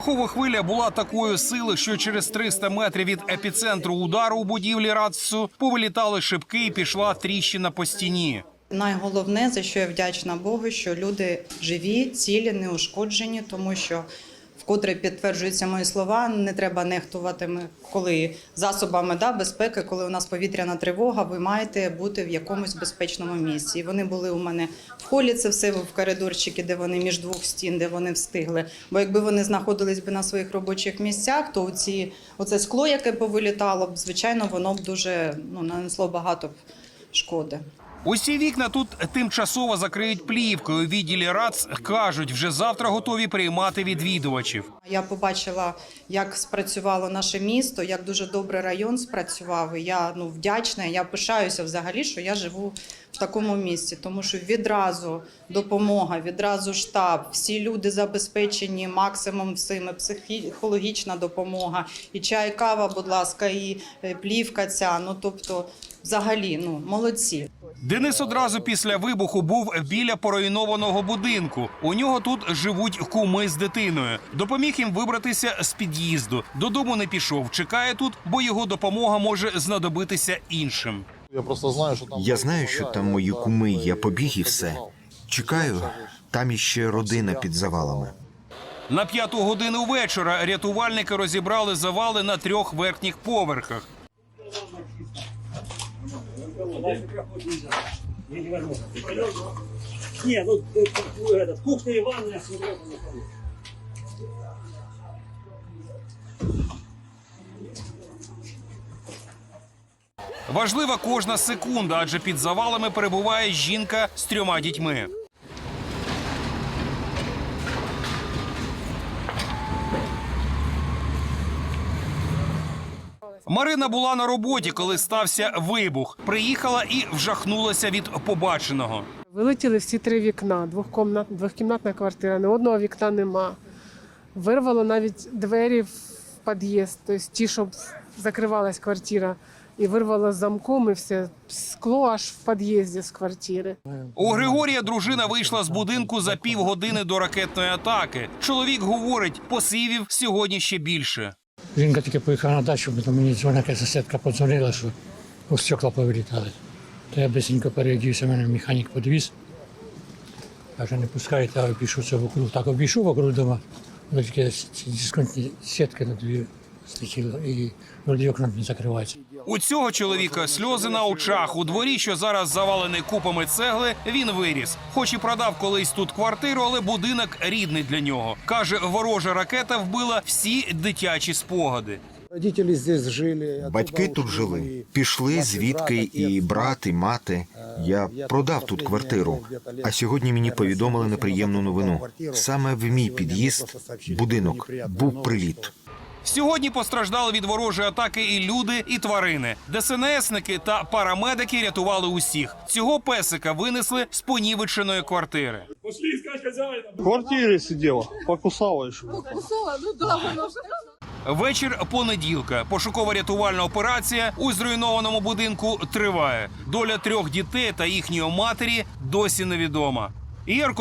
Хова хвиля була такої сили, що через 300 метрів від епіцентру удару у будівлі РАЦСу повилітали шибки і пішла тріщина по стіні. Найголовне, за що я вдячна Богу, що люди живі, цілі, неушкоджені, тому що вкотре підтверджуються мої слова, не треба нехтувати, коли засобами да, безпеки, коли у нас повітряна тривога, ви маєте бути в якомусь безпечному місці. І вони були у мене в холі, це все в коридорчики, де вони між двох стін, де вони встигли. Бо якби вони знаходились би на своїх робочих місцях, то ці, оце скло, яке повилітало б, звичайно, воно б дуже ну, нанесло багато шкоди. Усі вікна тут тимчасово закриють плівкою. Відділі РАЦ кажуть, вже завтра готові приймати відвідувачів. Я побачила, як спрацювало наше місто, як дуже добре район спрацював. Я ну вдячна. Я пишаюся взагалі, що я живу в такому місці, тому що відразу допомога, відразу штаб, всі люди забезпечені максимум всіми, психологічна допомога, і чай, кава, будь ласка, і е, плівка ця. Ну тобто, взагалі, ну молодці. Денис одразу після вибуху був біля поруйнованого будинку. У нього тут живуть куми з дитиною. Допоміг їм вибратися з під'їзду. Додому не пішов. Чекає тут, бо його допомога може знадобитися іншим. Я просто знаю, що там Я знаю, що там мої куми, я побіг і все. Чекаю, там іще родина під завалами. На п'яту годину вечора рятувальники розібрали завали на трьох верхніх поверхах. Не, ну э, э, этот, кухня и ванная с углом на полу. Важлива кожна секунда, адже під завалами перебуває жінка з трьома дітьми. Марина була на роботі, коли стався вибух. Приїхала і вжахнулася від побаченого. Вилетіли всі три вікна, двохкомнат, двохкімнатна квартира, ні одного вікна нема. Вирвало навіть двері в під'їзд, тобто ті, щоб закривалась квартира. І вирвало з замком і все скло аж в під'їзді з квартири. У Григорія дружина вийшла з будинку за півгодини до ракетної атаки. Чоловік говорить, посивів сьогодні ще більше. Жінка тільки поїхала на дачу, бо мені дзвонить сусідка подзвонила, що у стекла повилітали. То я бисенько переодівся, мене механік підвіз. Каже, не пускайте, а обійшов це вокруг. Так обійшов вокруг дома, тільки дисконтні сітки на дві злетіло і вроді окна не закриваються. У цього чоловіка сльози на очах. У дворі, що зараз завалений купами цегли, він виріс. Хоч і продав колись тут квартиру, але будинок рідний для нього. Каже, ворожа ракета вбила всі дитячі спогади. Родители здесь жили. Батьки тут жили, пішли звідки і брат, і мати. Я продав тут квартиру. А сьогодні мені повідомили неприємну новину. Саме в мій під'їзд, будинок, був приліт. Сьогодні постраждали від ворожої атаки і люди, і тварини. ДСНСники та парамедики рятували усіх. Цього песика винесли з понівеченої квартири. Пошли искать хозяина. в квартирі сиділа, покусала ще. Вечір понеділка. Пошуково-рятувальна операція у зруйнованому будинку триває. Доля трьох дітей та їхньої матері досі невідома. Ігор